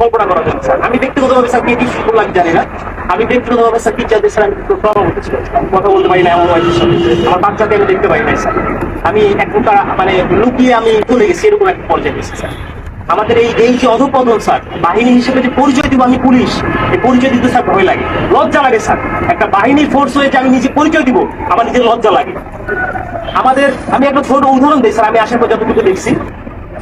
কল্পনা করা স্যার, আমি স্যার জানি না। আমি স্যার স্যার, আমি কথা বলতে পারি না আমার বাচ্চাকে আমি দেখতে স্যার। আমি মানে লুকিয়ে আমি চলে গেছি এরকম একটা পর্যায়ে গেছি, স্যার। আমাদের এই এই যে অধপতন স্যার, বাহিনী হিসেবে যে পরিচয় দিব আমি পুলিশ, এই পরিচয় দিতে, স্যার, ভয় লাগে। লজ্জা লাগে, স্যার। একটা বাহিনীর ফোর্স হয়ে যে আমি নিজে পরিচয় দিব, আমার নিজের লজ্জা লাগে। আমাদের, আমি একটা ছোট উদাহরণ দিই, স্যার, আমি আসার পর যতটুকু দেখছি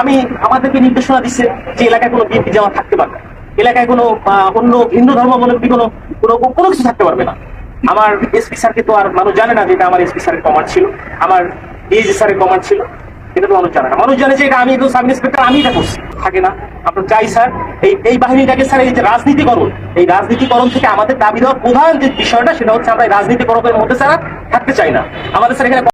আমি আমাদেরকে নির্দেশনা দিচ্ছে যে এলাকায় কোনো বিএনপি জামাত থাকতে পারবে এলাকায় কোনো অন্য হিন্দু ধর্মাবলম্বী কোনো কোনো কোনো কিছু থাকতে পারবে না। আমার এসপি স্যারকে তো আর মানুষ জানে না যে এটা আমার এসপি স্যারের কমান্ড ছিল। আমার ডিএজি স্যারের কমান্ড ছিল। এটা তো মানুষ জানে না। মানুষ জানে যে এটা আমি একজন সাব ইন্সপেক্টর, আমি এটা করছি। থাকে না। আপনার চাই স্যার, এই এই বাহিনীটাকে স্যার, এই যে রাজনীতিকরণ, এই রাজনীতিকরণ থেকে আমাদের দাবি দেওয়ার প্রধান যে বিষয়টা, সেটা হচ্ছে আমরা এই রাজনীতিকরণের মধ্যে স্যার থাকতে চাই না। আমাদের স্যার এখানে